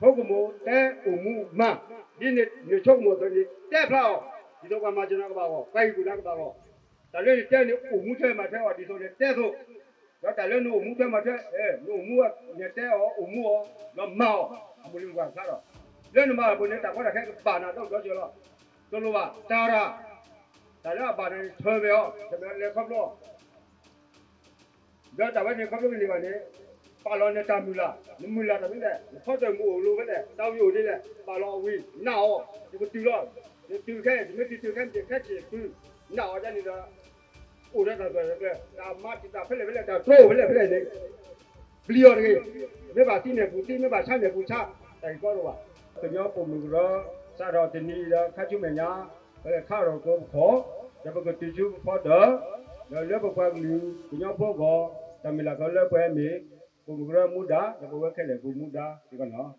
ဟုတ်ကမို့တဲဥမှုမဒီနေ့ညချုပ်မို့ဆိုရင်တဲ့ဖလောက်ဒီတော့ကမှကျွန်တော်ကပါတော့ကိုက်ကူနာကပါတော့ဒါလည်းတဲ့နေဥမှုထဲမှာထဲတော့ဒီဆိုနေတဲ့ဆိုတော့ဒါလည်းနို့မှုထဲမှာထဲအဲနို့မှုကနေတဲ့ရောဥမှုရောတော့မောက်အမလို့ကစားတော့လည်းနမဘုန်းနဲ့တာခေါ်တာခဲပါနာတော့ကြောကျော်တော့တို့လိုပါတာရာဒါလည်းပါနေထွဲပြောဒါလည်းလက်ခပ်လို့ဒါတဝဲနေကပ်လို့နေပါနဲ့ ပါလောနေတာမူလာမူလာတယ်တဲ့ခေါ်တယ်မူလိုပဲတဲ့တောင်းယူလေးတဲ့ပါလောဝီနောက်ဒီကိုတူတော့ဒီတူခဲဒီမတီတူခဲဒီခက်ချီကူနောက်ကြနေတော့ဦးရတာတော့ပဲဒါမတီတာဖက်လေဖက်လေတော့ထိုးဖက်လေဖက်လေနေဘလီယော်ကြီးမေပါတိနေဘူးတိမေပါချနေဘူးချတိုင်ကောတော့ပါကျွန်တော်ပုံမူတော့စားတော့တနီတော့ခတ်ချုံမညာဘယ်ခါတော့ကိုခေါ်ဒါပကတူချူဖော်တော့လောလောပကွာလူကျွန်တော်ဖို့ကော tamila ka le pwe mi ku mu ra mu da da ko we khele ku mu da di ka no